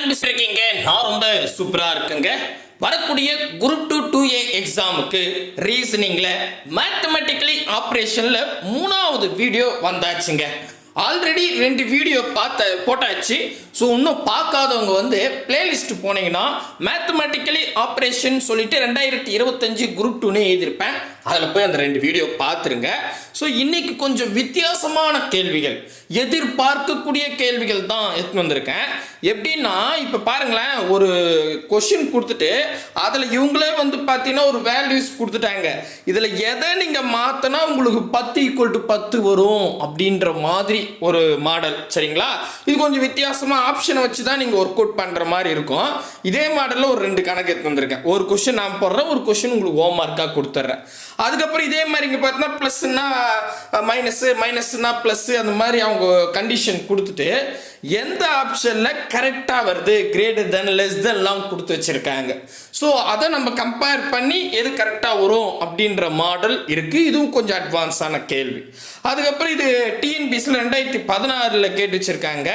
அன்பு இருக்கீங்க நான் ரொம்ப சூப்பராக இருக்குங்க. வரக்கூடிய குரூப் டூ டூ ஏ எக்ஸாமுக்கு ரீசனிங்கில் மேத்தமெட்டிக்கலி ஆப்ரேஷனில் மூணாவது வீடியோ வந்தாச்சுங்க. ஆல்ரெடி ரெண்டு வீடியோ பார்த்த போட்டாச்சு. ஸோ இன்னும் பார்க்காதவங்க வந்து பிளேலிஸ்ட் போனீங்கன்னா மேத்தமெட்டிக்கலி ஆப்ரேஷன் சொல்லிட்டு ரெண்டாயிரத்தி இருபத்தஞ்சு குரூப் டூன்னு எழுதியிருப்பேன். அதில் போய் அந்த ரெண்டு வீடியோ பார்த்துருங்க. ஸோ இன்றைக்கி கொஞ்சம் வித்தியாசமான கேள்விகள். எதிர்பார்க்கக்கூடிய கேள்விகள் தான் எடுத்துன்னு வந்திருக்கேன். எப்படின்னா இப்போ பாருங்களேன் ஒரு கொஷின் கொடுத்துட்டு அதில் இவங்களே வந்து பார்த்தீங்கன்னா ஒரு வேல்யூஸ் கொடுத்துட்டாங்க. இதில் எதை நீங்கள் மாற்றினா உங்களுக்கு பத்து ஈக்குவல் டு பத்து வரும் அப்படின்ற மாதிரி ஒரு மாடல் சரிங்களா? இது கொஞ்சம் வித்தியாசமாக ஆப்ஷனை வச்சு தான் நீங்கள் ஒர்க் அவுட் பண்ணுற மாதிரி இருக்கும். இதே மாடலில் ஒரு ரெண்டு கணக்கு எடுத்து வந்திருக்கேன். ஒரு கொஷின் நான் போடுறேன் ஒரு கொஷின் உங்களுக்கு ஹோம் ஒர்க்காக கொடுத்துட்றேன். அதுக்கப்புறம் இதே மாதிரி இங்கே பார்த்தீங்கன்னா ப்ளஸ்னா மைனஸு மைனஸ்னா ப்ளஸ்ஸு அந்த மாதிரி அவங்க கண்டிஷன் கொடுத்துட்டு எந்த ஆப்ஷனில் கரெக்டாக வருது கிரேட்டர் தென் லெஸ் தென்லாம் கொடுத்து வச்சுருக்காங்க. ஸோ அதை நம்ம கம்பேர் பண்ணி எது கரெக்டாக வரும் அப்படின்ற மாடல் இருக்குது இதுவும் கொஞ்சம் அட்வான்ஸான கேள்வி. அதுக்கப்புறம் இது டிஎன்பிசியில் ரெண்டாயிரத்தி பதினாறில் கேட்டு வச்சுருக்காங்க.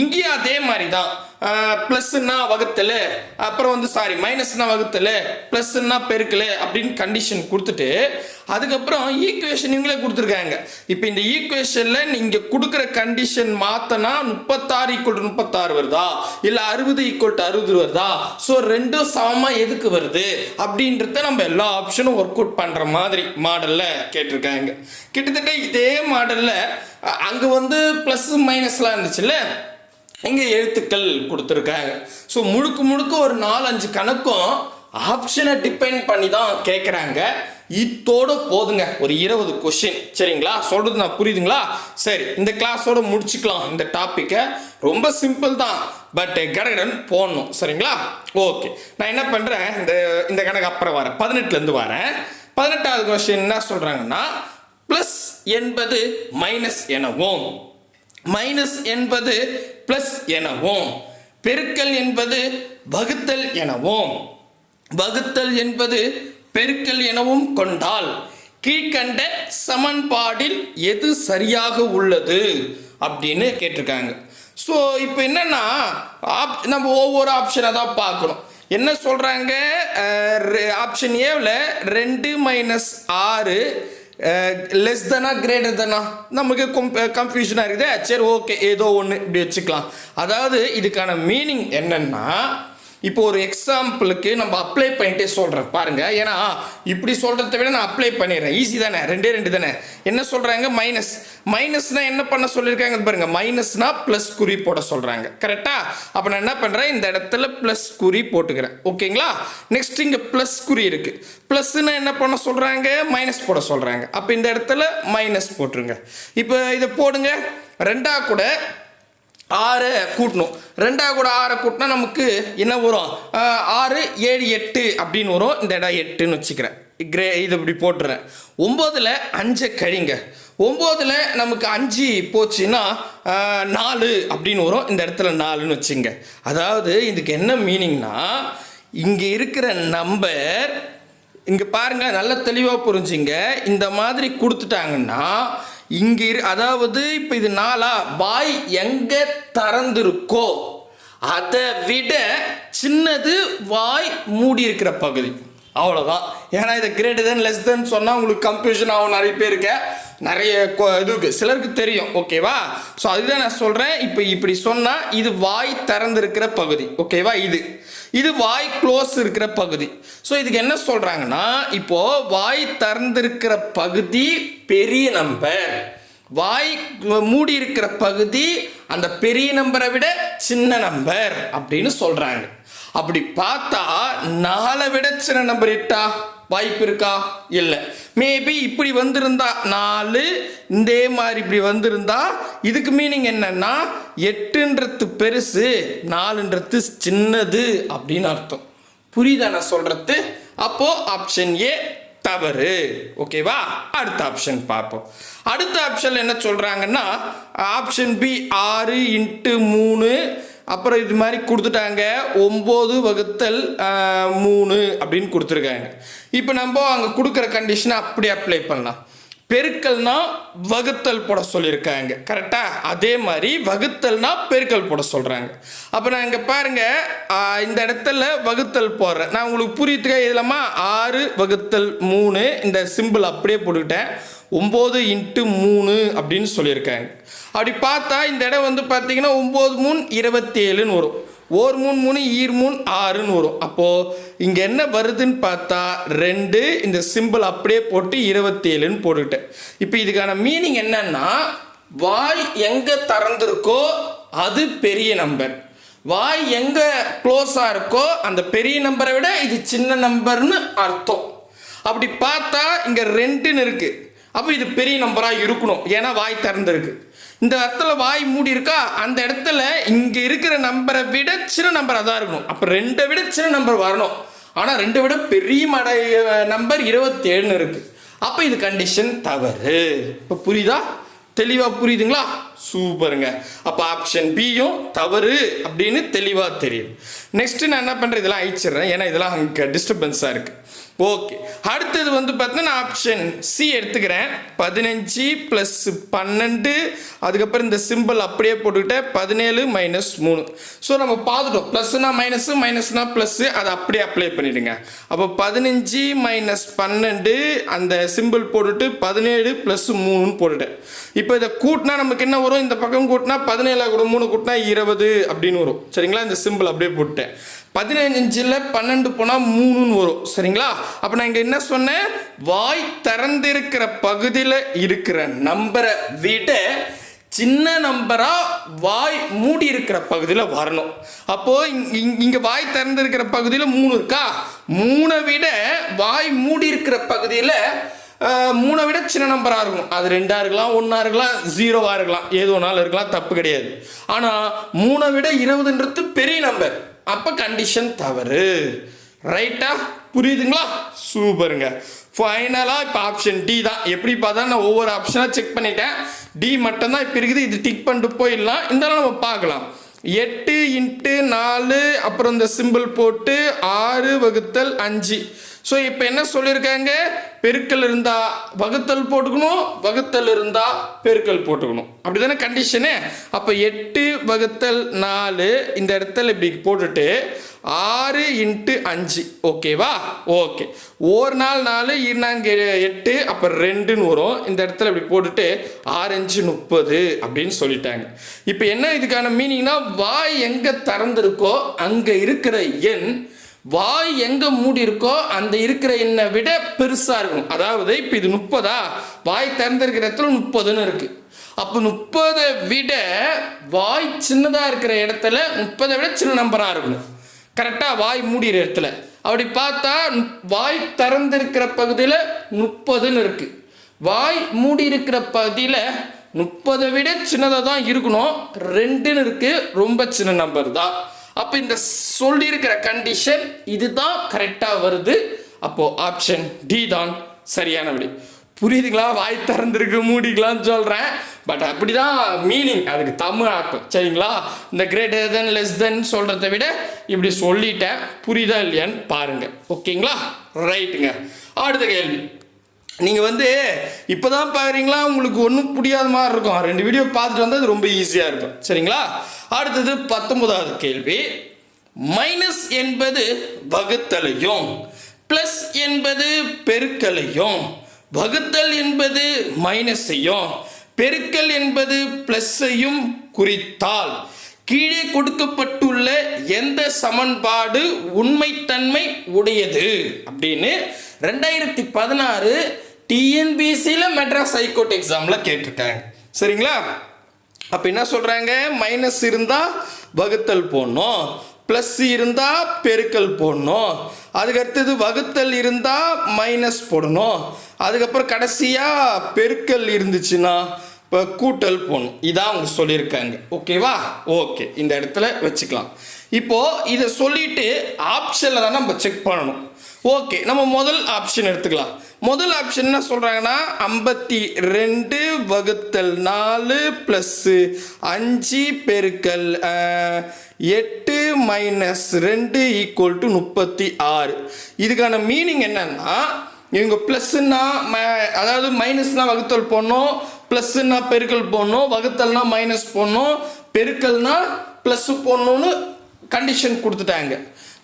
இங்கேயும் அதே மாதிரி தான். ப்ளஸ்ன்னா வகுத்தல் அப்புறம் வந்து சாரி மைனஸ்னா வகுத்தல் ப்ளஸ்ன்னா பெருக்கல் அப்படின்னு கண்டிஷன் கொடுத்துட்டு அதுக்கப்புறம் ஈக்குவேஷன் இவங்களே கொடுத்துருக்காங்க. இப்போ இந்த ஈக்குவேஷனில் நீங்கள் கொடுக்குற கண்டிஷன் மாற்றினா முப்பத்தாறு ஈக்குவல் டு முப்பத்தாறு வருதா? இல்லை அறுபது ஈக்குவல் டு அறுபது வருதா? ஸோ ரெண்டும் சமமாக எதுக்கு வருது? அப்படின்றத நம்ம எல்லா ஆப்ஷனும் ஒர்க் அவுட் பண்ணுற மாதிரி மாடலில் கேட்டிருக்காங்க. கிட்டத்தட்ட இதே மாடலில் அங்கே வந்து ப்ளஸ் மைனஸ்லாம் இருந்துச்சுல்ல? இங்கே எழுத்துக்கள் கொடுத்துருக்காங்க. ஸோ முழுக்க முழுக்க ஒரு நாலஞ்சு கணக்கும் ஆப்ஷனை டிபெண்ட் பண்ணி தான் கேட்குறாங்க இத்தோட போதுங்க. ஒரு இருபது கொஷின் சரிங்களா? சொல்கிறது நான் புரியுதுங்களா? சரி இந்த கிளாஸோட முடிச்சுக்கலாம் இந்த டாப்பிக்கை ரொம்ப சிம்பிள் தான். பட் கடகடன் போடணும். சரிங்களா? ஓகே நான் என்ன பண்ணுறேன் இந்த இந்த கணக்கு அப்புறம் வரேன். பதினெட்டுலேருந்து வரேன். பதினெட்டாவது கொஷின் என்ன சொல்கிறாங்கன்னா ப்ளஸ் என்பது மைனஸ் எனவும். மைனஸ் என்பது பிளஸ் எனவும் பெருக்கல் என்பது வகுத்தல் எனவும். வகுத்தல் என்பது பெருக்கல் எனவும் கொண்டால் கீழ்கண்ட சமன்பாடில் எது சரியாக உள்ளது அப்படின்னு கேட்டிருக்காங்க. ஸோ இப்போ என்னன்னா ஆப் நம்ம ஒவ்வொரு ஆப்ஷனை தான் பார்க்கணும். என்ன சொல்கிறாங்க ஆப்ஷன் ஏவில் ரெண்டு மைனஸ் ஆறு லெஸ் தானா கிரேட்டர் தானா நமக்கு கன்ஃபியூஷனாக இருக்குது சரி ஓகே ஏதோ ஒன்று இப்படி வச்சுக்கலாம் அதாவது இதுக்கான மீனிங் என்னென்னா இப்போ ஒரு எக்ஸாம்பிளுக்கு நம்ம அப்ளை பண்ணிட்டே சொல்கிறேன் பாருங்க ஏன்னா இப்படி சொல்கிறத விட நான் அப்ளை பண்ணிடுறேன். ஈஸி தானே? ரெண்டே ரெண்டு தானே? என்ன சொல்கிறாங்க மைனஸ் மைனஸ்னா என்ன பண்ண சொல்லியிருக்காங்க பாருங்க. மைனஸ்னா ப்ளஸ் குறி போட சொல்கிறாங்க கரெக்டா அப்போ நான் என்ன பண்ணுறேன் இந்த இடத்துல ப்ளஸ் குறி போட்டுக்கிறேன். ஓகேங்களா? நெக்ஸ்ட் இங்கே ப்ளஸ் குறி இருக்குது ப்ளஸ்னா என்ன பண்ண சொல்கிறாங்க மைனஸ் போட சொல்கிறாங்க அப்போ இந்த இடத்துல மைனஸ் போட்டுருங்க. இப்போ இதை போடுங்க. ரெண்டாக கூட ஆறை கூட்டணும். ரெண்டா கூட ஆறை கூட்டினா நமக்கு என்ன வரும்? ஆறு ஏழு எட்டு அப்படின்னு வரும். இந்த இடம் எட்டுன்னு வச்சுக்கிறேன். கிரே இது இப்படி போட்டுறேன். ஒம்போதில் அஞ்சை கழிங்க. ஒம்போதில் நமக்கு அஞ்சு போச்சுன்னா நாலு அப்படின்னு வரும். இந்த இடத்துல நாலுன்னு வச்சுங்க. அதாவது இதுக்கு என்ன மீனிங்னா இங்கே இருக்கிற நம்பர் இங்கே பாருங்கள் நல்ல தெளிவாக புரிஞ்சுங்க. இந்த மாதிரி கொடுத்துட்டாங்கன்னா இங்கே இரு அதாவது இப்போ இது நாளா வாய் எங்கே திறந்திருக்கோ அதை விட சின்னது வாய் மூடி இருக்கிற பகுதி. அவ்வளோதான் ஏன்னா இதை கிரேட்டர் தென் லெஸ் தென் சொன்னால் உங்களுக்கு கன்ஃபியூஷன் ஆகும் நிறைய பேருக்கு நிறைய கொ- இதுக்கு சிலருக்கு தெரியும். ஓகேவா ஸோ அதுதான் நான் சொல்கிறேன் இப்போ இப்படி சொன்னால் இது வாய் திறந்திருக்கிற பகுதி. ஓகேவா இது. இது வாய் க்ளோஸ் இருக்கிற பகுதி. ஸோ இதுக்கு என்ன சொல்கிறாங்கன்னா இப்போ வாய் திறந்திருக்கிற பகுதி பெரிய நம்பர் வாய் மூடி இருக்கிற பகுதி அந்த பெரிய நம்பரை விட சின்ன நம்பர் அப்படின்னு சொல்கிறாங்க அப்படி பார்த்தா நாலை விட சின்ன நம்பர் இட்டா வாய்ப்பு இருக்கா இல்லை. மேபி இப்படி வந்திருந்தா நாலு இதே மாதிரி இப்படி வந்திருந்தா இதுக்கு மீனிங் என்னன்னா எட்டுன்றது பெருசு நாலுன்றது சின்னது அப்படின்னு அர்த்தம். புரியுதா நான் சொல்றது? அப்போ ஆப்ஷன் ஏ தவறு. ஓகேவா அடுத்த ஆப்ஷன் பார்ப்போம். அடுத்த ஆப்ஷன் என்ன சொல்றாங்கன்னா ஆப்ஷன் பி ஆறு இன்ட்டு மூணு அப்புறம் இது மாதிரி கொடுத்துட்டாங்க. ஒம்பது வகுத்தல் மூணு அப்படின்னு கொடுத்துருக்காங்க. இப்போ நம்ம அங்கே கொடுக்குற கண்டிஷனை அப்படி அப்ளை பண்ணலாம். பெருக்கல்னா வகுத்தல் போட சொல்லியிருக்காங்க. கரெக்டாக அதே மாதிரி வகுத்தல்னா பெருக்கல் போட சொல்கிறாங்க அப்போ நான் இங்கே பாருங்கள் இந்த இடத்துல வகுத்தல் போடுறேன். நான் உங்களுக்கு புரியுதுக்காக இதிலமா ஆறு வகுத்தல் மூணு இந்த சிம்பிள் அப்படியே போட்டுக்கிட்டேன். ஒம்பது இன்ட்டு மூணு அப்படின்னு சொல்லியிருக்காங்க. அப்படி பார்த்தா இந்த இடம் வந்து பார்த்தீங்கன்னா ஒம்பது மூணு இருபத்தி ஏழுன்னு வரும். ஓர் மூணு மூணு ஈர் மூணு ஆறுன்னு வரும். அப்போது இங்கே என்ன வருதுன்னு பார்த்தா ரெண்டு இந்த சிம்பிள் அப்படியே போட்டு இருபத்தேழுன்னு போட்டுக்கிட்டேன். இப்போ இதுக்கான மீனிங் என்னன்னா வாய் எங்கே திறந்துருக்கோ அது பெரிய நம்பர் வாய் எங்கே க்ளோஸாக இருக்கோ அந்த பெரிய நம்பரை விட இது சின்ன நம்பர்னு அர்த்தம். அப்படி பார்த்தா இங்கே ரெண்டுன்னு இருக்குது அப்போ இது பெரிய நம்பராக இருக்கணும். ஏன்னா வாய் திறந்துருக்கு. இந்த இடத்துல வாய் மூடி இருக்கா? அந்த இடத்துல இங்கே இருக்கிற நம்பரை விட சின்ன நம்பராக தான் இருக்கணும். அப்போ ரெண்டை விட சின்ன நம்பர் வரணும். ஆனால் ரெண்டை விட பெரிய மடை நம்பர் இருபத்தேழுன்னு இருக்குது அப்போ இது கண்டிஷன் தவறு. இப்போ புரியுதா? தெளிவாக புரியுதுங்களா? சூப்பருங்க. அப்போ ஆப்ஷன் பியும் தவறு அப்படின்னு தெளிவாக தெரியுது. நெக்ஸ்ட்டு நான் என்ன பண்ணுறேன் இதெல்லாம் அழிச்சிடுறேன். ஏன்னா இதெல்லாம் அங்கே டிஸ்டர்பன்ஸாக இருக்குது ஓகே அடுத்தது வந்து பார்த்தீங்கன்னா நான் ஆப்ஷன் சி எடுத்துக்கிறேன். பதினஞ்சு ப்ளஸ் பன்னெண்டு. அதுக்கப்புறம் இந்த சிம்பிள் அப்படியே போட்டுக்கிட்டேன். பதினேழு மைனஸ் மூணு. ஸோ நம்ம பார்த்துட்டோம். ப்ளஸ்னா மைனஸு மைனஸ்னா ப்ளஸ்ஸு அதை அப்படியே அப்ளை பண்ணிடுங்க. அப்போ பதினஞ்சு மைனஸ் பன்னெண்டு. அந்த சிம்பிள் போட்டுட்டு பதினேழு ப்ளஸ் மூணுன்னு போட்டுட்டேன். இப்போ இதை கூட்டினா நமக்கு என்ன வரும் இந்த பக்கம் கூட்டினா பதினேழாக கூட மூணு கூட்டினா இருபது அப்படின்னு வரும். சரிங்களா? இந்த சிம்பிள் அப்படியே போட்டேன். பதினஞ்சில் பன்னெண்டு போனால் மூணுன்னு வரும். சரிங்களா? அப்போ நான் இங்கே என்ன சொன்னேன்? வாய் திறந்திருக்கிற பகுதியில் இருக்கிற நம்பரை விட சின்ன நம்பராக வாய் மூடி இருக்கிற பகுதியில் வரணும். அப்போது இங்கே இங்கே வாய் திறந்திருக்கிற பகுதியில் மூணு இருக்கா? மூணை விட வாய் மூடி இருக்கிற பகுதியில் மூணை விட சின்ன நம்பராக இருக்கும் அது ரெண்டா இருக்கலாம் ஒன்றா இருக்கலாம் ஜீரோவாக இருக்கலாம். ஏது ஒன்றாலும் இருக்கலாம் தப்பு கிடையாது. ஆனால் மூணை விட இருபதுன்றது பெரிய நம்பர் அப்போ கண்டிஷன் தவறு. ரைட்டா புரியுதுங்களா? சூப்பருங்க. ஃபைனலாக இப்போ ஆப்ஷன் டி தான். எப்படி பார்த்தா நான் ஒவ்வொரு ஆப்ஷனாக செக் பண்ணிட்டேன். டி மட்டும்தான் இப்போ இருக்குது. இது டிக் பண்ணிட்டு போயிடலாம். இருந்தாலும் நம்ம பார்க்கலாம். எட்டு இன்ட்டு நாலு அப்புறம் இந்த சிம்பிள் போட்டு ஆறு வகுத்தல் அஞ்சு. ஸோ இப்போ என்ன சொல்லியிருக்காங்க பெருக்கல் இருந்தால் வகுத்தல் போட்டுக்கணும் வகுத்தல் இருந்தால் பெருக்கல் போட்டுக்கணும். அப்படி தானே கண்டிஷனு அப்போ எட்டு வகுத்தல் நாலு இந்த இடத்துல இப்படி போட்டுட்டு ஆறு இன்ட்டு அஞ்சு. ஓகேவா ஓகே ஒரு நாள் நாலு இன்னாங்க எட்டு அப்போ ரெண்டுன்னு வரும். இந்த இடத்துல இப்படி போட்டுட்டு ஆறு அஞ்சு முப்பது அப்படின்னு சொல்லிட்டாங்க. இப்போ என்ன இதுக்கான மீனிங்னா வாய் எங்கே திறந்திருக்கோ அங்கே இருக்கிற எண் வாய் எங்க மூடி இருக்கோ அந்த இருக்கிற எண்ணை விட பெருசா இருக்கணும் அதாவது இப்போ இது முப்பதா? வாய் திறந்திருக்கிற இடத்துல முப்பதுன்னு இருக்கு. அப்போ முப்பதை விட வாய் சின்னதா இருக்கிற இடத்துல முப்பதை விட சின்ன நம்பரா இருக்கணும். கரெக்டா வாய் மூடிற இடத்துல. அப்படி பார்த்தா வாய் திறந்திருக்கிற பகுதியில் முப்பதுன்னு இருக்கு. வாய் மூடி இருக்கிற பகுதியில் முப்பதை விட சின்னதாக தான் இருக்கணும். ரெண்டுன்னு இருக்கு. ரொம்ப சின்ன நம்பர் தான். அப்போ இந்த சொல்லியிருக்கிற கண்டிஷன் இதுதான் கரெக்டாக வருது. அப்போ ஆப்ஷன் டி தான் சரியான விடை புரியுதுங்களா? வாய் திறந்துருக்கு மூடிக்கலாம்னு சொல்கிறேன் பட் அப்படிதான் மீனிங் அதுக்கு தமிழ் ஆக்கம். சரிங்களா? இந்த கிரேட்டர் தென் லெஸ் தென் சொல்கிறத விட இப்படி சொல்லிட்டேன். புரியுதா இல்லையான்னு பாருங்கள் ஓகேங்களா? ரைட்டுங்க அடுத்த கேள்வி. நீங்கள் வந்து இப்போ தான் பார்க்குறீங்களா உங்களுக்கு ஒன்றும் புரியாத மாதிரி இருக்கும். ரெண்டு வீடியோ பார்த்துட்டு வந்தால் அது ரொம்ப ஈஸியாக இருக்கும். சரிங்களா? அடுத்தது பத்தொன்பதாவது கேள்வி. மைனஸ் என்பது வகுத்தலையும் ப்ளஸ் என்பது பெருக்கலையும் வகுத்தல் என்பது மைனஸையும் பெருக்கல் என்பது ப்ளஸ்ஸையும் குறித்தால் கீழே கொடுக்கப்பட்டுள்ள எந்த சமன்பாடு உண்மைத்தன்மை உடையது? அப்படின்னு ரெண்டாயிரத்தி பதினாறு டிஎன்பிசியில் மெட்ராஸ் ஹைகோர்ட் எக்ஸாமில் கேட்டிருக்காங்க. சரிங்களா? அப்போ என்ன சொல்கிறாங்க மைனஸ் இருந்தால் வகுத்தல் போடணும். ப்ளஸ் இருந்தால் பெருக்கல் போடணும். அதுக்கடுத்தது வகுத்தல் இருந்தால் மைனஸ் போடணும். அதுக்கப்புறம் கடைசியாக பெருக்கல் இருந்துச்சுன்னா இப்போ கூட்டல் போடணும். இதான் அவங்க சொல்லியிருக்காங்க. ஓகேவா? ஓகே. இந்த இடத்துல வச்சுக்கலாம். இப்போது இதை சொல்லிவிட்டு ஆப்ஷனில் தான் நம்ம செக் பண்ணணும். ஓகே. நம்ம முதல் ஆப்ஷன் எடுத்துக்கலாம். முதல் ஆப்ஷன் என்ன சொல்கிறாங்கன்னா ஐம்பத்தி ரெண்டு வகுத்தல் நாலு ப்ளஸ்ஸு அஞ்சு பெருக்கல் எட்டு மைனஸ் ரெண்டு ஈக்குவல் டு முப்பத்தி ஆறு. இதுக்கான மீனிங் என்னன்னா இவங்க ப்ளஸ்ன்னா அதாவது மைனஸ்னால் வகுத்தல் போடணும் ப்ளஸ்ஸுன்னா பெருக்கல் போடணும் வகுத்தல்னா மைனஸ் போடணும் பெருக்கல்னா ப்ளஸ்ஸு போடணும்னு கண்டிஷன் கொடுத்துட்டாங்க.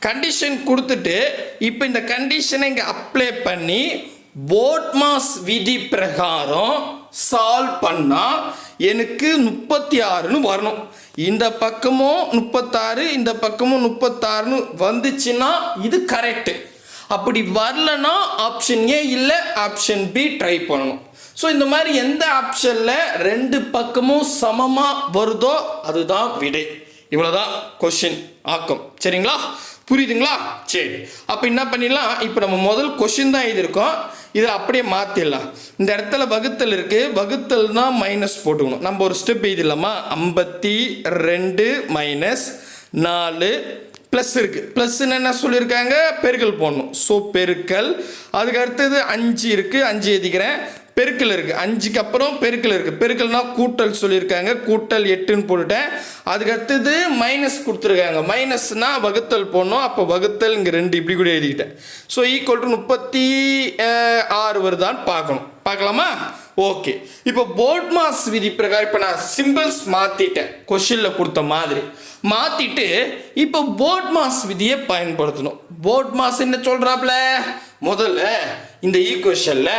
கண்டிஷன் கொடுத்துட்டு இப்போ இந்த கண்டிஷனை இங்கே அப்ளை பண்ணி போட்மாஸ் விதி பிரகாரம் சால்வ் பண்ணால் எனக்கு முப்பத்தி ஆறுன்னு வரணும். இந்த பக்கமும் முப்பத்தாறு இந்த பக்கமும் முப்பத்தாறுன்னு வந்துச்சுன்னா இது கரெக்டு அப்படி வரலன்னா ஆப்ஷன் ஏ இல்லை ஆப்ஷன் பி ட்ரை பண்ணணும். ஸோ இந்த மாதிரி எந்த ஆப்ஷனில் ரெண்டு பக்கமும் சமமாக வருதோ அதுதான் விடை. இவ்வளோதான் கொஷின் ஆக்கம். சரிங்களா? புரியுதுங்களா? சரி. அப்போ என்ன பண்ணிடலாம்? இப்போ நம்ம முதல் கொஷின் தான் எழுதியிருக்கோம். இதில் அப்படியே மாற்றிடலாம் இந்த இடத்துல வகுத்தல் இருக்குது வகுத்தல்னா மைனஸ் போட்டுக்கணும். நம்ம ஒரு ஸ்டெப் எழுதிடலாமா? ஐம்பத்தி ரெண்டு மைனஸ் நாலு ப்ளஸ் இருக்குது ப்ளஸ்ன்னு என்ன சொல்லியிருக்காங்க? பெருக்கல் போடணும். ஸோ பெருக்கல். அதுக்கு அடுத்தது அஞ்சு இருக்குது அஞ்சு எழுதிக்கிறேன். பெருக்கல் இருக்குது அஞ்சுக்கு அப்புறம் பெருக்கல் இருக்குது பெருக்கல்னால் கூட்டல் சொல்லியிருக்காங்க. கூட்டல் எட்டுன்னு போட்டுட்டேன். அதுக்கு அடுத்தது மைனஸ் கொடுத்துருக்காங்க. மைனஸ்னால் வகுத்தல் போடணும். அப்போ வகுத்தல் இங்கே ரெண்டு இப்படி கூட எழுதிக்கிட்டேன். ஸோ ஈக்குவல் டு முப்பத்தி ஆறு வருதான்னு பார்க்கணும். பார்க்கலாமா? ஓகே இப்போ போர்ட் மாஸ் விதி பிரகாரம் இப்போ நான் சிம்பிள்ஸ் மாற்றிட்டேன் கொஷினில் கொடுத்த மாதிரி. மாற்றிட்டு இப்போ போர்ட் மாஸ் விதியை பயன்படுத்தணும். போர்ட் மாஸ் என்ன சொல்கிறாப்புல முதல்ல இந்த ஈக்குவேஷனில்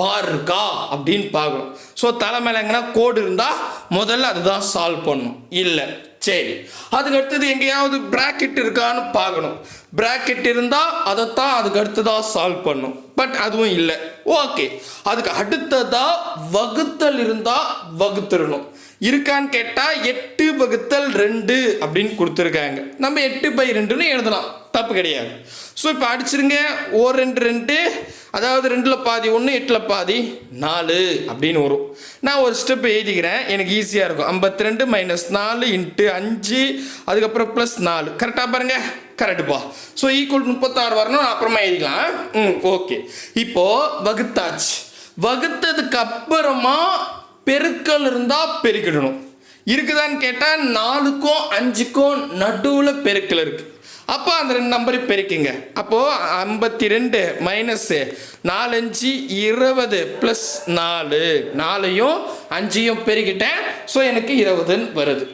பார் இருக்கா அப்படின்னு பார்க்கணும். ஸோ தலைமையிலங்கன்னா கோடு இருந்தால் முதல்ல அதுதான் சால்வ் பண்ணணும். இல்லை சரி. அதுக்கு அடுத்தது எங்கேயாவது பிராக்கெட் இருக்கான்னு பார்க்கணும். பிராக்கெட் இருந்தால் அதைத்தான் அதுக்கு அடுத்ததாக சால்வ் பண்ணும். பட் அதுவும் இல்லை. ஓகே அதுக்கு அடுத்ததாக வகுத்தல் இருந்தால் வகுத்துடணும். இருக்கான்னு கேட்டால் எட்டு வகுத்தல் ரெண்டு அப்படின்னு கொடுத்துருக்காங்க. நம்ம எட்டு பை ரெண்டுன்னு எழுதலாம். தப்பு கிடையாது. ஸோ இப்போ அடிச்சிருங்க. ஒரு ரெண்டு ரெண்டு. அதாவது ரெண்டில் பாதி ஒன்று எட்டில் பாதி நாலு அப்படின்னு வரும். நான் ஒரு ஸ்டெப் எழுதிக்கிறேன். எனக்கு ஈஸியாக இருக்கும். ஐம்பத்தி ரெண்டு மைனஸ் நாலு இன்ட்டு அஞ்சு. அதுக்கப்புறம் ப்ளஸ் நாலு. கரெக்டாக பாருங்கள் கரெக்டுப்பா ஸோ ஈக்குவல் முப்பத்தாறு வரணும். நான் அப்புறமா எழுதிக்கலாம். ம் ஓகே இப்போது வகுத்தாச்சு. வகுத்ததுக்கு அப்புறமா பெருக்கல் இருந்தால் பெருக்கிடணும். இருக்குதான்னு கேட்டால் நாலுக்கும் அஞ்சுக்கும் நடுவில் பெருக்கல் இருக்குது அப்போ அந்த ரெண்டு நம்பரை பெருக்குங்க அப்போது ஐம்பத்தி ரெண்டு மைனஸ்ஸு நாலஞ்சு இருபது ப்ளஸ் நாலு. நாலையும் அஞ்சையும் பெருக்கிட்டேன் ஸோ எனக்கு இருபதுன்னு வருது.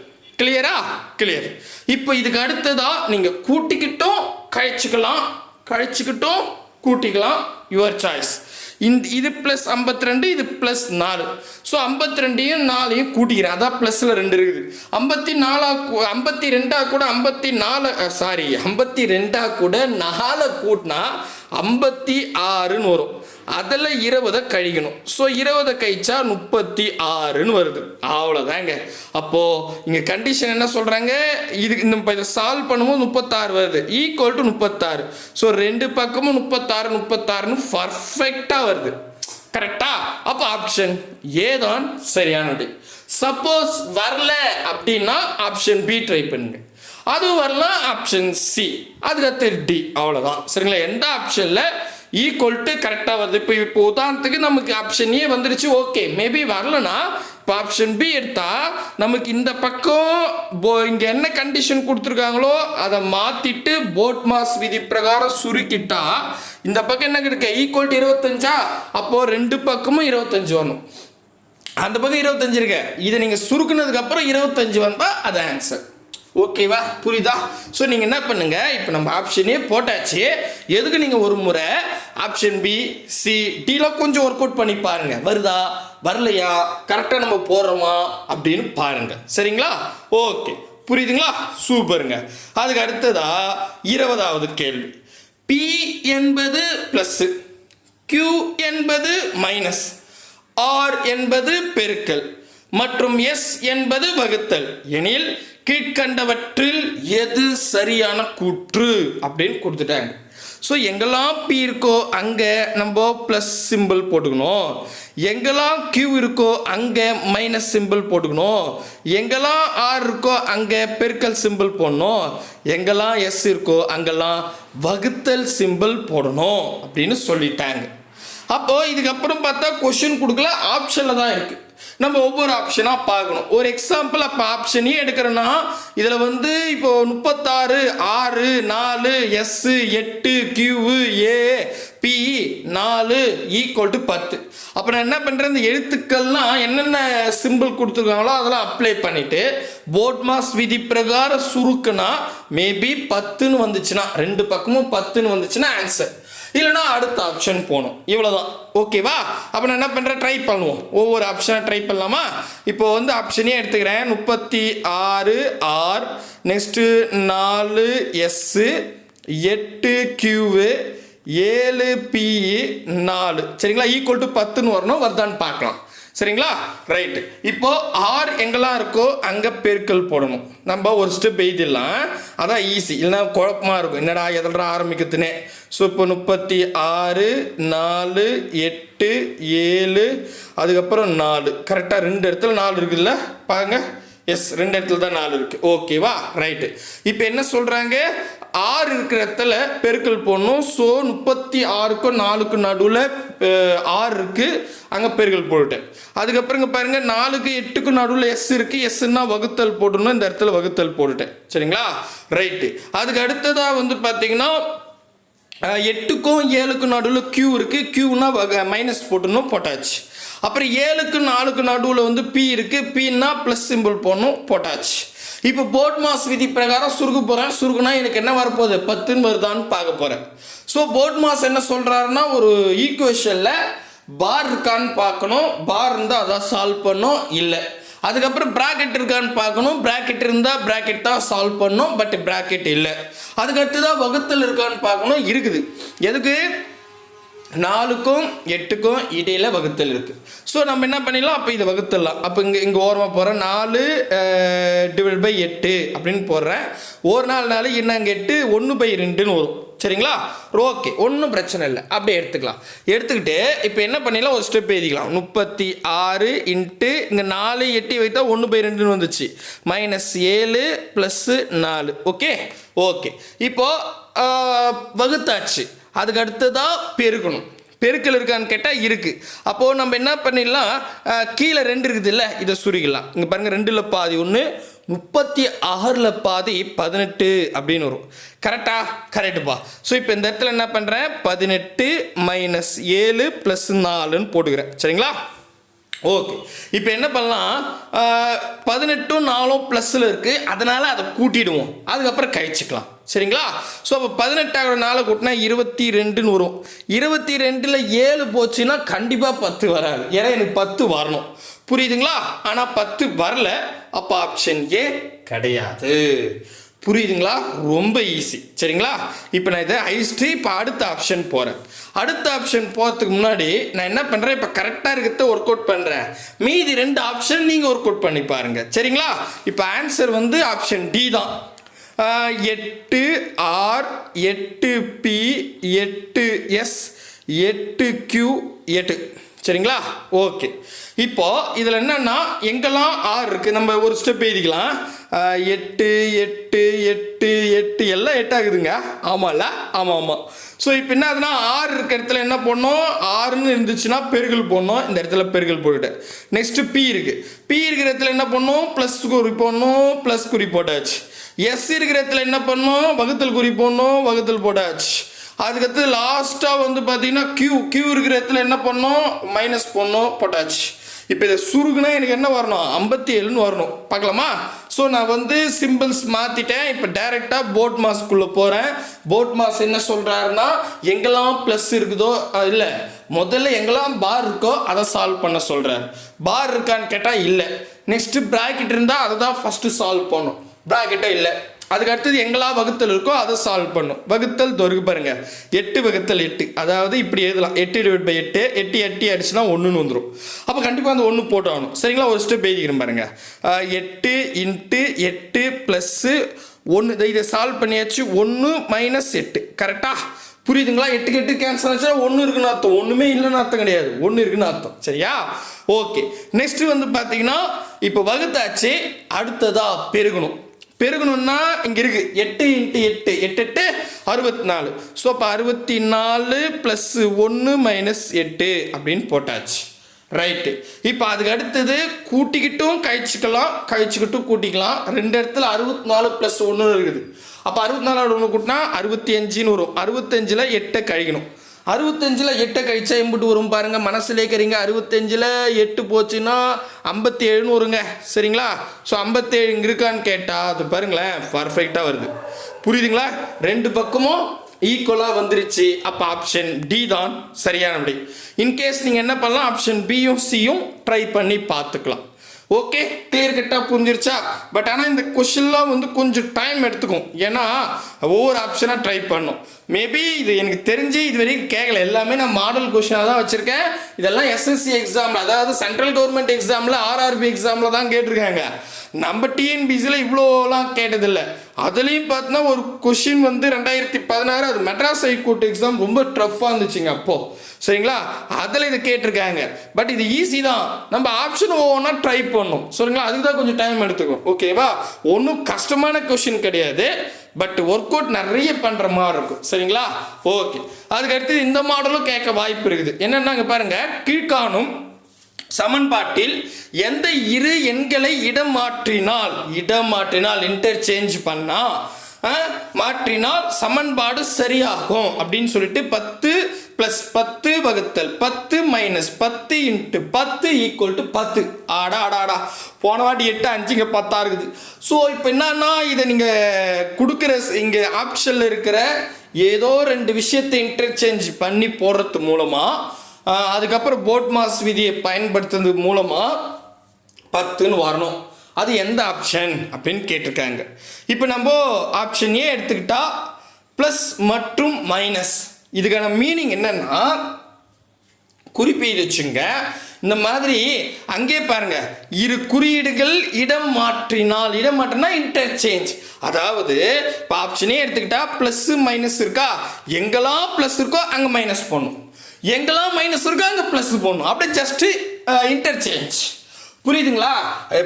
கிளியரா கிளியர் இப்போ இதுக்கு அடுத்ததாக நீங்கள் கூட்டிக்கிட்டும் கழிச்சுக்கலாம். கழிச்சுக்கிட்டும் கூட்டிக்கலாம். யுவர் சாய்ஸ் இந்த இது ப்ளஸ் ஐம்பத்தி ரெண்டு இது ப்ளஸ் நாலு. ஸோ ஐம்பத்தி ரெண்டையும் நாலையும் கூட்டிக்கிறேன். அதான் ப்ளஸில் ரெண்டு இருக்குது. ஐம்பத்தி நாலா கூ- ஐம்பத்தி ரெண்டாக கூட ஐம்பத்தி நாலு சாரி ஐம்பத்தி ரெண்டாக கூட நாலை கூட்டினா ஐம்பத்தி ஆறுன்னு வரும். அதில் இருபதை கழிக்கணும். ஸோ இருபதை கழிச்சா முப்பத்தி ஆறுன்னு வருது. அவ்வளோதாங்க அப்போது இங்கே கண்டிஷன் என்ன சொல்கிறாங்க இது இந்த இப்போ இதை சால்வ் பண்ணும்போது முப்பத்தாறு வருது. ஈக்குவல் டு முப்பத்தாறு. ஸோ ரெண்டு பக்கமும் முப்பத்தாறு முப்பத்தாறுன்னு பர்ஃபெக்டாக வருது. கரெக்டா அப்போ ஆப்ஷன் ஏ தான் சரியானது. சப்போஸ் வரல அப்படின்னா ஆப்ஷன் பி ட்ரை பண்ணுங்க. அது வரலாம் ஆப்ஷன் சி அதுக்கடுத்து டி அவ்வளோதான் சரிங்களா? எந்த ஆப்ஷனில் ஈக்குவல் டு கரெக்டாக வருது? இப்போ இப்போ உதாரணத்துக்கு நமக்கு ஆப்ஷன் ஏ வந்துருச்சு. ஓகே மேபி வரலனா இப்போ ஆப்ஷன் பி எடுத்தால் நமக்கு இந்த பக்கம் போ இங்கே என்ன கண்டிஷன் கொடுத்துருக்காங்களோ அதை மாற்றிட்டு போட் மாஸ் விதி பிரகாரம் சுருக்கிட்டா இந்த பக்கம் என்ன கிடைக்க ஈக்குவல் டு இருபத்தஞ்சா? அப்போது ரெண்டு பக்கமும் இருபத்தஞ்சு வரணும். அந்த பக்கம் இருபத்தஞ்சு இருக்கு. இதை நீங்கள் சுருக்குனதுக்கப்புறம் இருபத்தஞ்சு வந்தால் அது ஆன்சர் ஓகேவா புரியுதா? ஸோ நீங்கள் என்ன பண்ணுங்கள் இப்போ நம்ம ஆப்ஷனே போட்டாச்சு. எதுக்கு நீங்கள் ஒரு முறை ஆப்ஷன் பி சி டிலாம் கொஞ்சம் ஒர்க் அவுட் பண்ணி பாருங்கள் வருதா? வரலையா? கரெக்டாக நம்ம போடுறோமா? அப்படின்னு பாருங்கள் சரிங்களா? ஓகே புரியுதுங்களா? சூப்பருங்க. அதுக்கு அடுத்ததா இருபதாவது கேள்வி. பி என்பது ப்ளஸ்ஸு கியூ என்பது மைனஸ் ஆர் என்பது பெருக்கல் மற்றும் எஸ் என்பது வகுத்தல். எனில் கீழ்கண்டவற்றில் எது சரியான கூற்று? அப்படின்னு கொடுத்துட்டாங்க. ஸோ எங்கெல்லாம் பி இருக்கோ அங்கே நம்ம ப்ளஸ் சிம்பிள் போட்டுக்கணும். எங்கெல்லாம் கியூ இருக்கோ அங்கே மைனஸ் சிம்பிள் போட்டுக்கணும். எங்கெல்லாம் ஆர் இருக்கோ அங்கே பெருக்கல் சிம்பிள் போடணும். எங்கெல்லாம் எஸ் இருக்கோ அங்கெல்லாம் வகுத்தல் சிம்பிள் போடணும் அப்படின்னு சொல்லிட்டாங்க. அப்போது இதுக்கப்புறம் பார்த்தா கொஷின் கொடுக்கல ஆப்ஷனில் தான் இருக்குது நம்ம ஒவ்வொரு ஆப்ஷனாக பார்க்கணும். ஒரு எக்ஸாம்பிள் அப்போ ஆப்ஷனே எடுக்கிறேன்னா இதில் வந்து இப்போ முப்பத்தாறு ஆறு நாலு எஸ்ஸு எட்டு கியூவு ஏ பி நாலு ஈக்குவல் டு பத்து. அப்போ நான் என்ன பண்ணுறேன் இந்த எழுத்துக்கள்லாம் என்னென்ன சிம்பிள் கொடுத்துருக்காங்களோ அதெல்லாம் அப்ளை பண்ணிவிட்டு போட் மாஸ் விதி பிரகாரம் சுருக்குனா மேபி பத்துன்னு வந்துச்சுன்னா ரெண்டு பக்கமும் பத்துன்னு வந்துச்சுன்னா ஆன்சர் இல்லைனா அடுத்த ஆப்ஷன் போகணும். இவ்வளோதான் ஓகேவா அப்போ நான் என்ன பண்ணுறேன் ட்ரை பண்ணுவோம். ஒவ்வொரு ஆப்ஷனாக ட்ரை பண்ணலாமா? இப்போ வந்து ஆப்ஷனே எடுத்துக்கிறேன். முப்பத்தி ஆறு ஆர் நெக்ஸ்ட்டு நாலு எஸ்ஸு எட்டு கியூவு ஏழு பிஇ நாலு. சரிங்களா? ஈக்குவல் டு பத்துன்னு வரணும். வருதான்னு பார்க்கலாம். சரிங்களா? ரைட்டு இப்போ ஆர் எங்கெல்லாம் இருக்கோ அங்கே பெருக்கல் போடணும். நம்ம ஒரு ஸ்டெப் எழுதிடலாம். அதான் ஈஸி இல்லைனா குழப்பமா இருக்கும். என்னடா எதில் ஆரம்பிக்கிறதுனே ஸோ இப்போ முப்பத்தி ஆறு நாலு எட்டு ஏழு அதுக்கப்புறம் நாலு. கரெக்டாக ரெண்டு இடத்துல நாலு இருக்குதுல்ல? பாருங்கள் எஸ் ரெண்டு இடத்துல தான் நாலு இருக்கு. ஓகேவா ரைட்டு இப்போ என்ன சொல்றாங்க? ஆறு இருக்கிற இடத்துல பெருக்கல் போடணும். ஸோ முப்பத்தி ஆறுக்கும் நாலுக்கும் நடுவில் ஆறு இருக்கு. அங்கே பெருக்கல் போட்டுட்டேன். அதுக்கப்புறம் இங்கே பாருங்க நாலுக்கு எட்டுக்கும் நடுவில் எஸ் இருக்கு. எஸ்ன்னா வகுத்தல் போடணும். இந்த இடத்துல வகுத்தல் போட்டுட்டேன். சரிங்களா? ரைட்டு அதுக்கு அடுத்ததாக வந்து பார்த்தீங்கன்னா எட்டுக்கும் ஏழுக்கும் நடுவில் கியூ இருக்குது கியூனா மைனஸ் போட்டணும் போட்டாச்சு. அப்புறம் ஏழுக்கு நாலுக்கு நடுவில் வந்து பி இருக்குது பின்னா ப்ளஸ் சிம்பிள் போடணும் போட்டாச்சு. இப்போ போட் மாஸ் விதி பிரகாரம் சுருக்க போகிறேன் சுருக்குனா எனக்கு என்ன வரப்போகுது? பத்துன்னு வருதான்னு பார்க்க போகிறேன் ஸோ போட் மாஸ் என்ன சொல்கிறாருன்னா ஒரு ஈக்குவேஷனில் பார் இருக்கான்னு பார்க்கணும். பார் இருந்தால் அதான் சால்வ் பண்ணோம். இல்லை. அதுக்கப்புறம் ப்ராக்கெட் இருக்கான்னு பார்க்கணும். ப்ராக்கெட் இருந்தால் ப்ராக்கெட் தான் சால்வ் பண்ணும். பட் ப்ராக்கெட் இல்லை. அதுக்கடுத்து தான் வகுத்தல் இருக்கான்னு பார்க்கணும். இருக்குது. எதுக்கு? நாலுக்கும் எட்டுக்கும் இடையில வகுத்தல் இருக்கு. ஸோ நம்ம என்ன பண்ணிடலாம்? அப்போ இதை வகுத்துடலாம். அப்போ இங்கே இங்கே ஓரமாக போகிறேன் நாலு டிவைட் பை எட்டு அப்படின்னு போடுறேன். ஒரு நாள் நாலு என்னங்க எட்டு? ஒன்று பை ரெண்டுன்னு வரும். சரிங்களா? ஓகே ஒன்றும் பிரச்சனை இல்லை. அப்படியே எடுத்துக்கலாம். எடுத்துக்கிட்டு இப்போ என்ன பண்ணிடலாம்? ஒரு ஸ்டெப் எழுதிக்கலாம். முப்பத்தி ஆறு இன்ட்டு இங்கே நாலு எட்டு வைத்தா ஒன்று பை ரெண்டுன்னு வந்துச்சு. மைனஸ் ஏழு ப்ளஸ்ஸு நாலு. ஓகே ஓகே இப்போது வகுத்தாச்சு. அதுக்கு அடுத்ததாக பெருக்கணும். பெருக்கல் இருக்கான்னு கேட்டால் இருக்குது அப்போது நம்ம என்ன பண்ணிடலாம்? கீழே ரெண்டு இருக்குது இல்லை இதை சுருக்கிடலாம். இங்கே பாருங்கள் ரெண்டில் பாதி ஒன்று முப்பத்தி ஆறில் பாதி பதினெட்டு அப்படின்னு வரும். கரெக்டா கரெக்டுப்பா ஸோ இப்போ இந்த இடத்துல என்ன பண்ணுறேன் பதினெட்டு மைனஸ் ஏழு ப்ளஸ் நாலுன்னு போட்டுக்கிறேன். சரிங்களா? ஓகே. இப்போ என்ன பண்ணலாம்? பதினெட்டும் நாலும் ப்ளஸ்ஸில் இருக்குது அதனால் அதை கூட்டிடுவோம். அதுக்கப்புறம் கழிச்சுக்கலாம். சரிங்களா? ஸோ அப்போ பதினெட்டாவது நாளை கூட்டினா இருபத்தி ரெண்டுன்னு வரும். இருபத்தி ரெண்டில் ஏழு போச்சுன்னா கண்டிப்பாக பத்து வராது. ஏன்னா எனக்கு பத்து வரணும். புரியுதுங்களா? ஆனால் பத்து வரல. அப்போ ஆப்ஷன் ஏ கிடையாது. புரியுதுங்களா? ரொம்ப ஈஸி சரிங்களா? இப்போ நான் இதை ஐஸ்ட்டு இப்போ அடுத்த ஆப்ஷன் போகிறேன் அடுத்த ஆப்ஷன் போகிறதுக்கு முன்னாடி நான் என்ன பண்ணுறேன் இப்போ கரெக்டாக இருக்கிறத ஒர்க் அவுட் பண்ணுறேன் மீதி ரெண்டு ஆப்ஷன் நீங்கள் ஒர்க் அவுட் பண்ணி பாருங்கள் சரிங்களா? இப்போ ஆன்சர் வந்து ஆப்ஷன் டி தான். எட்டு ஆர் எட்டு பி எட்டு எஸ் எட்டு கியூ எட்டு. சரிங்களா? ஓகே. இப்போ இதில் என்னென்னா எங்கெல்லாம் ஆர் இருக்குது நம்ம ஒரு ஸ்டெப் எழுதிக்கலாம். எட்டு எட்டு எட்டு எட்டு. எல்லாம் எட்டு ஆகுதுங்க ஆமாம்ல ஆமாம் ஆமாம் ஸோ இப்போ என்ன ஆகுதுன்னா ஆறு இருக்க இடத்துல என்ன பண்ணோம் ஆறுன்னு இருந்துச்சுன்னா பெருகல் போடணும். இந்த இடத்துல பெருகல் போட்டுட்டேன் நெக்ஸ்ட்டு பி இருக்குது பி இருக்கிற இடத்துல என்ன பண்ணோம் ப்ளஸ் குறி போடணும். ப்ளஸ் குறி போட்டாச்சு. எஸ் இருக்கிற இடத்துல என்ன பண்ணோம் வகுத்தல் குறி போடணும். வகுத்தல் போட்டாச்சு. அதுக்கடுத்து லாஸ்ட்டாக வந்து பார்த்தீங்கன்னா கியூ கியூ இருக்கிற இடத்துல என்ன பண்ணோம் மைனஸ் பண்ணோம் போட்டாச்சு. இப்போ இதை சுருகுனா எனக்கு என்ன வரணும்? ஐம்பத்தி ஏழுன்னு வரணும். பார்க்கலாமா? ஸோ நான் வந்து சிம்பிள்ஸ் மாற்றிட்டேன் இப்போ டைரெக்டாக போட் மாஸ்க்குள்ளே போகிறேன் போட் மாஸ் என்ன சொல்கிறாருன்னா எங்கெல்லாம் ப்ளஸ் இருக்குதோ இல்லை. முதல்ல எங்கெல்லாம் பார் இருக்கோ அதை சால்வ் பண்ண சொல்கிறார் பார் இருக்கான்னு கேட்டால் இல்லை. நெக்ஸ்ட்டு ப்ராக்கெட் இருந்தால் அதை தான் ஃபஸ்ட்டு சால்வ் பண்ணும். ப்ராக்கெட்டே இல்லை. அதுக்கு அடுத்தது எங்கெல்லாம் வகுத்தல் இருக்கோ அதை சால்வ் பண்ணும். வகுத்தல் தொருக்கு பாருங்க. எட்டு வகுத்தல் எட்டு. அதாவது இப்படி எழுதலாம். எட்டு டிவைட் பை எட்டு. எட்டு எட்டு அடிச்சுனா ஒன்றுன்னு வந்துடும் அப்போ கண்டிப்பாக அந்த ஒன்று போட்டு ஆகணும் சரிங்களா? ஒரு ஸ்டெப் எழுதிக்கிறேன் பாருங்க. எட்டு இன்ட்டு எட்டு ப்ளஸ்ஸு ஒன்று இதை சால்வ் பண்ணியாச்சு. ஒன்று மைனஸ் எட்டு. கரெக்டாக புரியுதுங்களா? எட்டுக்கு எட்டு கேன்சல் ஆச்சுன்னா ஒன்று இருக்குன்னு அர்த்தம். ஒன்றுமே இல்லைன்னு அர்த்தம் கிடையாது. ஒன்று இருக்குன்னு அர்த்தம். சரியா? ஓகே நெக்ஸ்ட் வந்து பார்த்தீங்கன்னா இப்போ வகுத்தாச்சு. அடுத்ததா பெருகணும். பெருகணும்னா இங்கே இருக்கு. எட்டு இன்ட்டு எட்டு. எட்டு எட்டு அறுபத்தி நாலு ஸோ அப்போ அறுபத்தி நாலு ப்ளஸ் ஒன்று மைனஸ் எட்டு அப்படின்னு போட்டாச்சு. ரைட்டு இப்போ அதுக்கு அடுத்தது கூட்டிக்கிட்டும் கழிச்சுக்கலாம் கழிச்சுக்கிட்டும் கூட்டிக்கலாம். ரெண்டு இடத்துல அறுபத்தி நாலு ப்ளஸ் ஒன்று இருக்குது. அப்போ அறுபத்தி நாலு ஒன்று கூட்டினா அறுபத்தி அஞ்சுன்னு வரும். அறுபத்தஞ்சில் எட்டை கழிக்கணும். அறுபத்தஞ்சில் எட்டை கழிச்சா எம்பிட்டு வரும் பாருங்க. மனசில் இருக்கிறீங்க அறுபத்தஞ்சில் எட்டு போச்சுன்னா ஐம்பத்தி ஏழுன்னு வருங்க சரிங்களா? ஸோ ஐம்பத்தேழு இங்கே இருக்கான்னு கேட்டால் அது பாருங்களேன் பர்ஃபெக்டாக வருது. புரியுதுங்களா? ரெண்டு பக்கமும் ஈக்குவலாக வந்துருச்சு. அப்போ ஆப்ஷன் டி தான் சரியான இன்கேஸ் நீங்கள் என்ன பண்ணலாம் ஆப்ஷன் பியும் சியும் ட்ரை பண்ணி பார்த்துக்கலாம். ஓகே கிளியர் கட்டாக புரிஞ்சிருச்சா? பட் ஆனால் இந்த கொஷின்லாம் வந்து கொஞ்சம் டைம் எடுத்துக்கும். ஏன்னா ஒவ்வொரு ஆப்ஷனாக ட்ரை பண்ணும். மேபி இது எனக்கு தெரிஞ்சு இது வரைக்கும் கேட்கல எல்லாமே நான் மாடல் கொஷினாக தான் வச்சுருக்கேன். இதெல்லாம் எஸ்எஸ்சி எக்ஸாமில் அதாவது சென்ட்ரல் கவர்மெண்ட் எக்ஸாமில் ஆர்ஆர்பி எக்ஸாமில் தான் கேட்டிருக்காங்க. நம்ம டிஎன்பிசியில் இவ்வளோலாம் கேட்டதில்லை. அதுலேயும் பார்த்தோன்னா ஒரு கொஷின் வந்து ரெண்டாயிரத்தி பதினாறு அது மெட்ராஸ் ஹைகோர்ட் எக்ஸாம் ரொம்ப டஃப்பாக இருந்துச்சுங்க அப்போது சரிங்களா? அதில் இதை கேட்டிருக்காங்க. பட் இது ஈஸி தான். நம்ம ஆப்ஷன் ஒவ்வொன்றா ட்ரை பண்ணும் சரிங்களா? அதுக்கு தான் கொஞ்சம் டைம் எடுத்துக்கும். ஓகேவா ஒன்றும் கஷ்டமான கொஷின் கிடையாது. பட் ஒர்க் அவுட் நிறைய பண்ணுற மாதிரி இருக்கும். சரிங்களா? ஓகே அதுக்கடுத்து இந்த மாடலும் கேட்க வாய்ப்பு இருக்குது. என்னென்னாங்க பாருங்கள் கீழ்காணும் சமன்பாட்டில் எந்த இரு எண்களை இடம் மாற்றினால் இடம் மாற்றினால் இன்டர்சேஞ்ச் பண்ணால் மாற்றினால் சமன்பாடு சரியாகும் அப்படின்னு சொல்லிட்டு பத்து ப்ளஸ் பத்து வகுத்தல் பத்து மைனஸ் பத்து இன்ட்டு பத்து ஈக்குவல் டு பத்து. ஆடா ஆடா ஆடா. போன வாட்டி எட்டு அஞ்சுங்க பத்தா இருக்குது. ஸோ இப்போ என்னன்னா இதை நீங்கள் கொடுக்குற இங்கே ஆப்ஷனில் இருக்கிற ஏதோ ரெண்டு விஷயத்தை இன்டர்சேஞ்ச் பண்ணி போடுறது மூலமாக அதுக்கப்புறம் போட் மாஸ் விதியை பயன்படுத்துறது மூலமாக பத்துன்னு வரணும். அது எந்த ஆப்ஷன் அப்படின்னு கேட்டிருக்காங்க. இப்போ நம்ம ஆப்ஷன் ஏ எடுத்துக்கிட்டா ப்ளஸ் மற்றும் மைனஸ் இதுக்கான மீனிங் என்னன்னா குறிப்பீடு வச்சுங்க இந்த மாதிரி அங்கே பாருங்க. இரு குறியீடுகள் இடம் மாற்றினால் இடம் மாற்றினா இன்டர்சேஞ்ச் அதாவது இப்போ ஆப்ஷனே எடுத்துக்கிட்டா ப்ளஸ் மைனஸ் இருக்கா? எங்கெல்லாம் ப்ளஸ் இருக்கோ அங்கே மைனஸ் போடணும். எங்கெல்லாம் மைனஸ் இருக்கோ அங்கே ப்ளஸ் போடணும். அப்படியே ஜஸ்ட் இன்டர்சேஞ்ச் uh, புரியுதுங்களா?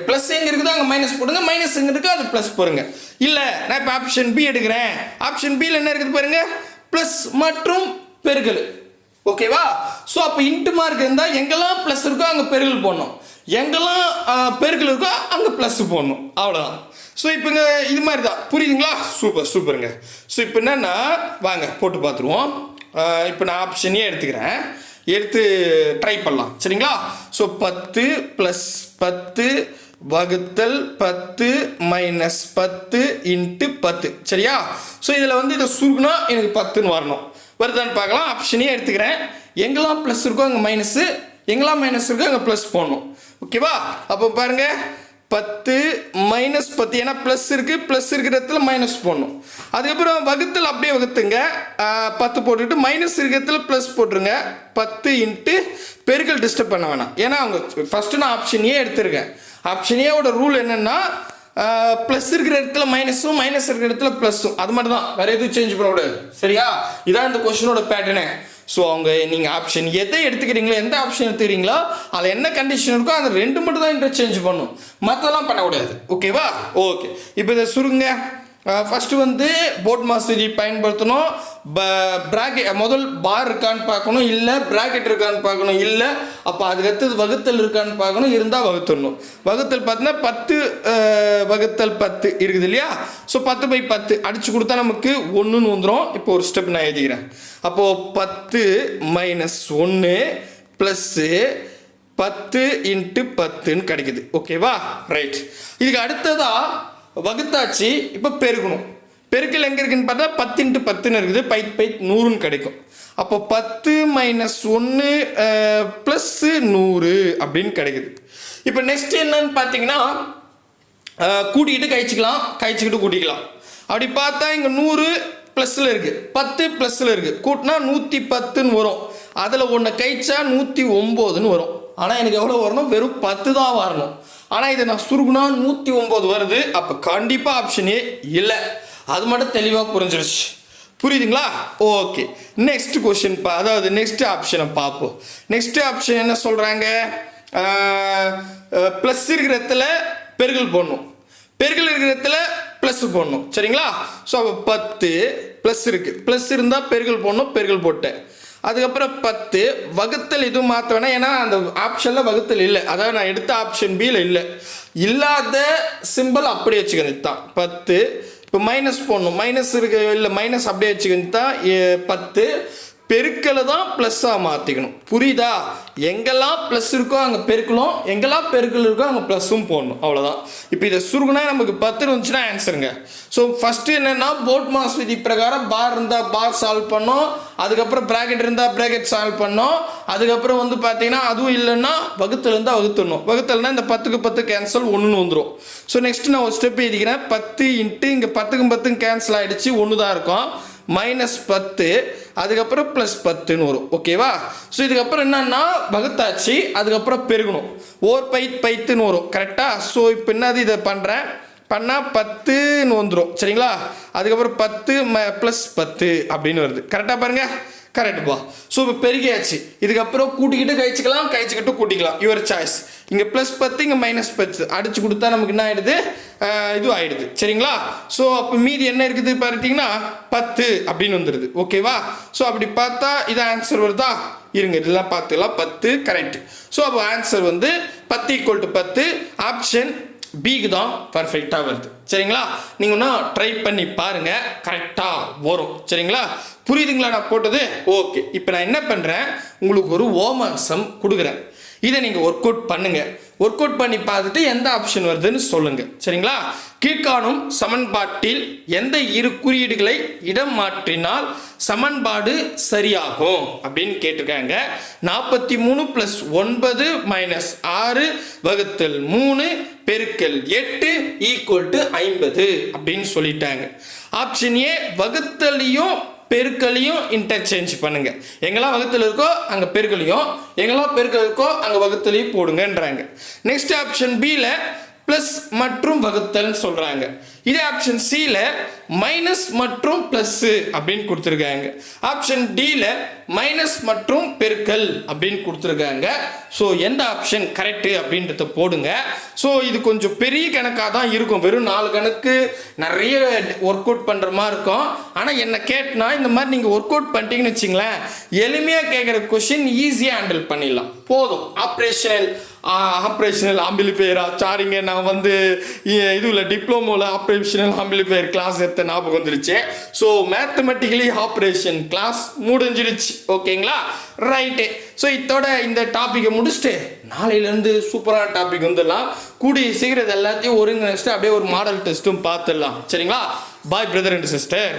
ப்ளஸ் எங்க இருக்குதோ அங்கே மைனஸ் போடுங்க. மைனஸ் எங்க இருக்கோ அது ப்ளஸ் போடுங்க. இல்லை நான் இப்போ ஆப்ஷன் பி எடுக்கிறேன். ஆப்ஷன் பியில் என்ன இருக்குது பாருங்க? ப்ளஸ் மற்றும் பெருகல் ஓகேவா ஸோ அப்போ இன்ட்டு மார்க் இருந்தால் எங்கெல்லாம் ப்ளஸ் இருக்கோ அங்கே பெருகல் போடணும். எங்கெல்லாம் பெருக்கல் இருக்கோ அங்கே ப்ளஸ் போடணும். அவ்வளோதான் ஸோ இப்போங்க இது மாதிரி தான் புரியுதுங்களா? சூப்பர் சூப்பருங்க ஸோ இப்போ என்னன்னா வாங்க போட்டு பார்த்துருவோம். இப்போ நான் ஆப்ஷனே எடுத்துக்கிறேன். எடுத்து ட்ரை பண்ணலாம். சரிங்களா? ஸோ பத்து ப்ளஸ் பத்து வகுத்தல் பத்து மைனஸ் பத்து இன்ட்டு பத்து. சரியா? ஸோ இதில் வந்து இதை சுருக்குனா எனக்கு பத்துன்னு வரணும். வருதான்னு பார்க்கலாம். ஆப்ஷனே எடுத்துக்கிறேன். எங்கெல்லாம் ப்ளஸ் இருக்கோ அங்கே மைனஸு எங்கெல்லாம் மைனஸ் இருக்கோ அங்கே ப்ளஸ் போடணும். ஓகேவா அப்போ பாருங்கள் பத்து மைனஸ் பத்து. ஏன்னா ப்ளஸ் இருக்குது ப்ளஸ் இருக்கிற இடத்துல மைனஸ் போடணும். அதுக்கப்புறம் வகுத்தல் அப்படியே வகுத்துங்க. பத்து போட்டுட்டு மைனஸ் இருக்கிற இடத்துல ப்ளஸ் போட்டுருங்க. பத்து இன்ட்டு பெருக்கல் டிஸ்டர்ப் பண்ண வேணாம். ஏன்னா அவங்க ஃபஸ்ட்டு நான் ஆப்ஷன் ஏ எடுத்திருக்கேன். ஆப்ஷன் ஏவோட ரூல் என்னென்னா ப்ளஸ் இருக்கிற இடத்துல மைனஸும் மைனஸ் இருக்கிற இடத்துல ப்ளஸ்ஸும் அது மட்டும் தான் வேறு எதுவும் சேஞ்ச் பண்ணக்கூடாது. சரியா? இதான் இந்த கொஷினோட பேட்டர்னு ஸோ அவங்க நீங்கள் ஆப்ஷன் எதை எடுத்துக்கிறீங்களோ எந்த ஆப்ஷன் எடுத்துக்கிறீங்களோ அதில் என்ன கண்டிஷன் இருக்கோ அந்த ரெண்டு மட்டும் தான் இன்டர்சேஞ்ச் பண்ணும். மற்றெல்லாம் பண்ணக்கூடாது. ஓகேவா ஓகே இப்போ இதை சுருங்க. ஃபஸ்ட்டு வந்து போட் மாஸ்டரி பயன்படுத்தணும். ப ப்ராக்கெட் முதல் பார் இருக்கான்னு பார்க்கணும் இல்லை ப்ராக்கெட் இருக்கான்னு பார்க்கணும் இல்லை அப்போ அதுக்கு அடுத்தது வகுத்தல் இருக்கான்னு பார்க்கணும் இருந்தால் வகுத்துடணும். வகுத்தல் பார்த்தீங்கன்னா பத்து வகுத்தல் பத்து இருக்குது இல்லையா? ஸோ பத்து பை பத்து அடிச்சு கொடுத்தா நமக்கு ஒன்றுன்னு வந்துடும் இப்போ ஒரு ஸ்டெப் நான் எழுதிக்கிறேன். அப்போது பத்து மைனஸ் ஒன்று ப்ளஸ்ஸு பத்து இன்ட்டு பத்துன்னு கிடைக்குது. ஓகேவா ரைட் இதுக்கு அடுத்ததாக வகுத்தாச்சு இப்போ பெருக்கணும் பெருக்கல் எங்கே இருக்குன்னு பார்த்தா பத்து இன்ட்டு பத்துன்னு இருக்குது. பைத் பைத் நூறுன்னு கிடைக்கும். அப்போ பத்து மைனஸ் ஒன்று ப்ளஸ்ஸு நூறு அப்படின்னு கிடைக்குது. இப்போ நெக்ஸ்ட் என்னன்னு பார்த்தீங்கன்னா கூட்டிக்கிட்டு கழிச்சிக்கலாம். கழிச்சிக்கிட்டு கூட்டிக்கலாம். அப்படி பார்த்தா இங்கே நூறு ப்ளஸில் இருக்குது பத்து ப்ளஸில் இருக்குது கூட்டினா நூற்றி பத்துன்னு வரும். அதில் ஒன்று கழிச்சா நூற்றி ஒம்போதுன்னு வரும். ஆனால் எனக்கு எவ்வளோ வரணும்? வெறும் பத்து தான் வரணும். ஆனால் இதை நான் சுருகுனா நூற்றி ஒம்பது வருது. அப்போ கண்டிப்பாக ஆப்ஷனே இல்லை. அது மட்டும் தெளிவாக புரிஞ்சிருச்சு. புரியுதுங்களா? ஓகே நெக்ஸ்ட் கொஷின் பா அதாவது நெக்ஸ்ட் ஆப்ஷனை பார்ப்போம். நெக்ஸ்ட் ஆப்ஷன் என்ன சொல்கிறாங்க ப்ளஸ் இருக்கிற இடத்துல பெருகல் போடணும். பெருகல் இருக்கிற இடத்துல ப்ளஸ் போடணும். சரிங்களா? ஸோ அப்போ பத்து ப்ளஸ் இருக்குது ப்ளஸ் இருந்தால் பெருகல் போடணும் பெருகல் போட்டேன். அதுக்கப்புறம் பத்து வகுத்தல் எதுவும் மாற்ற ஏன்னா அந்த ஆப்ஷனில் வகுத்தல் இல்லை. அதாவது நான் எடுத்த ஆப்ஷன் பியில் இல்லை. இல்லாத சிம்பிள் அப்படியே வச்சுக்கிறது தான் பத்து இப்போ மைனஸ் போடணும். மைனஸ் இருக்க இல்லை மைனஸ் அப்படியே வச்சுக்கிறது தான் ஏ, பத்து பெருக்கலை தான் ப்ளஸ்ஸாக மாற்றிக்கணும் புரியுதா? எங்கெல்லாம் ப்ளஸ் இருக்கோ அங்கே பெருக்கலும். எங்கெல்லாம் பெருக்கல் இருக்கோ அங்கே ப்ளஸ்ஸும் போடணும். அவ்வளோதான் இப்போ இதை சுருகுனா நமக்கு பத்து வந்துச்சுன்னா ஆன்சருங்க ஸோ ஃபஸ்ட்டு என்னென்னா போட் மாஸ் விதி பிரகாரம் பார் இருந்தால் பார் சால்வ் பண்ணோம். அதுக்கப்புறம் ப்ராக்கெட் இருந்தால் ப்ராக்கெட் சால்வ் பண்ணோம். அதுக்கப்புறம் வந்து பார்த்தீங்கன்னா அதுவும் இல்லைன்னா வகுத்தில் இருந்தால் வகுத்துடணும். வகுத்தல்னா இந்த பத்துக்கு பத்து கேன்சல் ஒன்றுன்னு வந்துடும் ஸோ நெக்ஸ்ட் நான் ஒரு ஸ்டெப் எழுதிக்கிறேன். பத்து இன்ட்டு இங்கே பத்துக்கும் பத்துக்கும் கேன்சல் ஆகிடுச்சு ஒன்று தான் இருக்கும். மைனஸ் பத்து அதுக்கப்புறம் ப்ளஸ் பத்துன்னு வரும். ஓகேவா ஸோ இதுக்கப்புறம் என்னன்னா வகுத்தாச்சு அதுக்கப்புறம் பெருகணும். ஓர் பைத் பைத்துன்னு வரும். கரெக்டாக ஸோ இப்போ என்னது இதை பண்ணுறேன் பண்ணால் பத்துன்னு வந்துடும் சரிங்களா? அதுக்கப்புறம் பத்து ம ப்ளஸ் பத்து அப்படின்னு வருது. கரெக்டாக பாருங்கள் கரெக்டுப்பா ஸோ இப்போ பெருகியாச்சு. இதுக்கப்புறம் கூட்டிக்கிட்டு கழிச்சிக்கலாம் கழிச்சிக்கிட்டு கூட்டிக்கலாம். யுவர் சாய்ஸ் இங்கே ப்ளஸ் பத்து இங்கே மைனஸ் பத்து. அடிச்சு கொடுத்தா நமக்கு என்ன ஆகிடுது இது ஆகிடுது சரிங்களா? ஸோ அப்போ மீதி என்ன இருக்குது பார்த்தீங்கன்னா பத்து அப்படின்னு வந்துடுது ஓகேவா ஸோ அப்படி பார்த்தா இது ஆன்சர் வருதா? இருங்க இதெல்லாம் பார்த்துக்கலாம். பத்து கரெக்ட் ஸோ அப்போ ஆன்சர் வந்து பத்து ஈக்குவல் டு பத்து. ஆப்ஷன் பிக்கு தான் பர்ஃபெக்டாக வருது. சரிங்களா? நீங்கள் ஒன்றா ட்ரை பண்ணி பாருங்கள் கரெக்டாக வரும். சரிங்களா? புரியுதுங்களா நான் போட்டது? ஓகே இப்போ நான் என்ன பண்ணுறேன் உங்களுக்கு ஒரு ஓமாசம் கொடுக்குறேன். இதை நீங்கள் ஒர்க் அவுட் பண்ணுங்கள் ஒர்க் அவுட் பண்ணி பார்த்துட்டு எந்த ஆப்ஷன் வருதுன்னு சொல்லுங்கள் சரிங்களா? கீழ்காணும் சமன்பாட்டில் எந்த இரு குறியீடுகளை இடம் மாற்றினால் சமன்பாடு சரியாகும் அப்படின்னு கேட்டிருக்காங்க. நாற்பத்தி மூணு ப்ளஸ் ஒன்பது மைனஸ் ஆறு வகுத்தல் மூணு பெருக்கல் எட்டு ஈக்குவல் டு ஐம்பது அப்படின்னு சொல்லிட்டாங்க. ஆப்ஷன் ஏ வகுத்தலையும் பெருக்கலையும் இன்டர்சேஞ்ச் பண்ணுங்க. எங்கெல்லாம் வகுத்தல் இருக்கோ அங்கே பெருக்கலையும் எங்கெல்லாம் பெருக்கல் இருக்கோ அங்கே வகுத்தலையும் போடுங்கன்றாங்க. நெக்ஸ்ட் ஆப்ஷன் பியில் ப்ளஸ் மற்றும் வகுத்தல்னு சொல்கிறாங்க இதே ஆப்ஷன் சியில் மைனஸ் மற்றும் ப்ளஸ்ஸு அப்படின்னு கொடுத்துருக்காங்க. ஆப்ஷன் டியில் மைனஸ் மற்றும் பெருக்கல் அப்படின்னு கொடுத்துருக்காங்க. ஸோ எந்த ஆப்ஷன் கரெக்டு அப்படின்றத போடுங்க. ஸோ இது கொஞ்சம் பெரிய கணக்காக தான் இருக்கும். வெறும் நாலு கணக்கு நிறைய ஒர்க் அவுட் பண்ணுற மாதிரி இருக்கும். ஆனால் என்ன கேட்டினா இந்த மாதிரி நீங்கள் ஒர்க் அவுட் பண்ணிட்டீங்கன்னு வச்சிங்களேன் எளிமையாக கேட்குற கொஷின் ஈஸியாக ஹேண்டில் பண்ணிடலாம். போதும். ஆப்ரேஷனல் ஆப்ரேஷனல் ஆம்பிளிஃபையரா சாரிங்க நான் வந்து இதுவில் டிப்ளமோவில் ஆப்ரேஷனல் ஆம்பிளிஃபையர் கிளாஸ் எடுத்த ஞாபகம் வந்துருச்சு. ஸோ மேத்தமெட்டிக்கலி ஆப்ரேஷன் கிளாஸ் முடிஞ்சிருச்சு ஓகேங்களா ரைட்டு ஸோ இதோட இந்த டாப்பிக்கை முடிச்சுட்டு நாளையிலேருந்து சூப்பரான டாபிக் வந்துடலாம். கூடிய சீக்கிரம் எல்லாத்தையும் ஒருங்கிணைச்சிட்டு அப்படியே ஒரு மாடல் டெஸ்ட்டும் பார்த்துடலாம். சரிங்களா? பாய் பிரதர் அண்ட் சிஸ்டர்